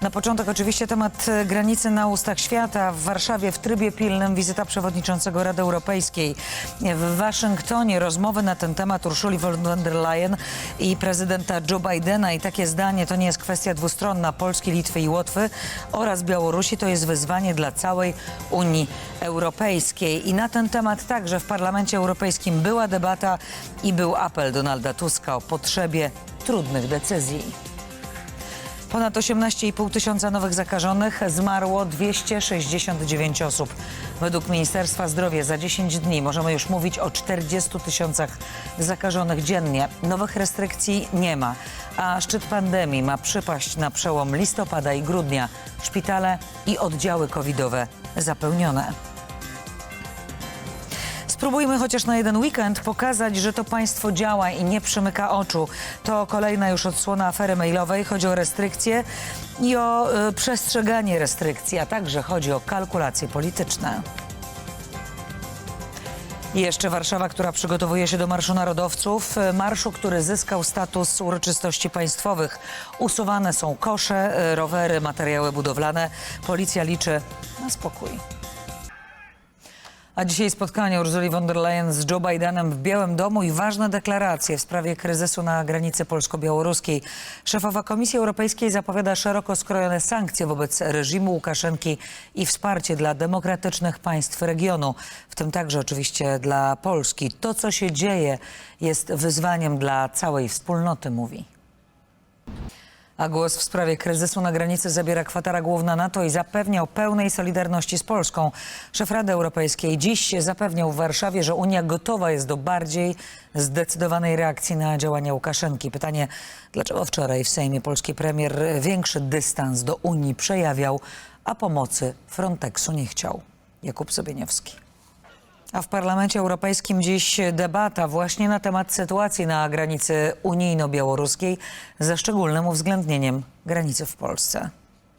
Na początek oczywiście temat e, granicy na ustach świata. W Warszawie w trybie pilnym wizyta przewodniczącego Rady Europejskiej. W Waszyngtonie rozmowy na ten temat Urszuli von der Leyen i prezydenta Joe Bidena. I takie zdanie to nie jest kwestia dwustronna Polski, Litwy i Łotwy oraz Białorusi. To jest wyzwanie dla całej Unii Europejskiej. I na ten temat także w Parlamencie Europejskim była debata i był apel Donalda Tuska o potrzebie trudnych decyzji. Ponad 18,5 tysiąca nowych zakażonych, zmarło 269 osób. Według Ministerstwa Zdrowia za 10 dni możemy już mówić o 40 tysiącach zakażonych dziennie. Nowych restrykcji nie ma, a szczyt pandemii ma przypaść na przełom listopada i grudnia. Szpitale i oddziały covidowe zapełnione. Spróbujmy chociaż na jeden weekend pokazać, że to państwo działa i nie przymyka oczu. To kolejna już odsłona afery mailowej. Chodzi o restrykcje i o y, przestrzeganie restrykcji, a także chodzi o kalkulacje polityczne. I jeszcze Warszawa, która przygotowuje się do Marszu Narodowców. y, Marszu, który zyskał status uroczystości państwowych. Usuwane są kosze, y, rowery, materiały budowlane. Policja liczy na spokój. A dzisiaj spotkanie Ursuli von der Leyen z Joe Bidenem w Białym Domu i ważne deklaracje w sprawie kryzysu na granicy polsko-białoruskiej. Szefowa Komisji Europejskiej zapowiada szeroko skrojone sankcje wobec reżimu Łukaszenki i wsparcie dla demokratycznych państw regionu, w tym także oczywiście dla Polski. To, co się dzieje, jest wyzwaniem dla całej wspólnoty, mówi. A głos w sprawie kryzysu na granicy zabiera kwatera główna NATO i zapewnia o pełnej solidarności z Polską. Szef Rady Europejskiej dziś zapewniał w Warszawie, że Unia gotowa jest do bardziej zdecydowanej reakcji na działania Łukaszenki. Pytanie, dlaczego wczoraj w Sejmie polski premier większy dystans do Unii przejawiał, a pomocy Frontexu nie chciał. Jakub Sobieniewski. A w Parlamencie Europejskim dziś debata właśnie na temat sytuacji na granicy unijno-białoruskiej ze szczególnym uwzględnieniem granicy w Polsce.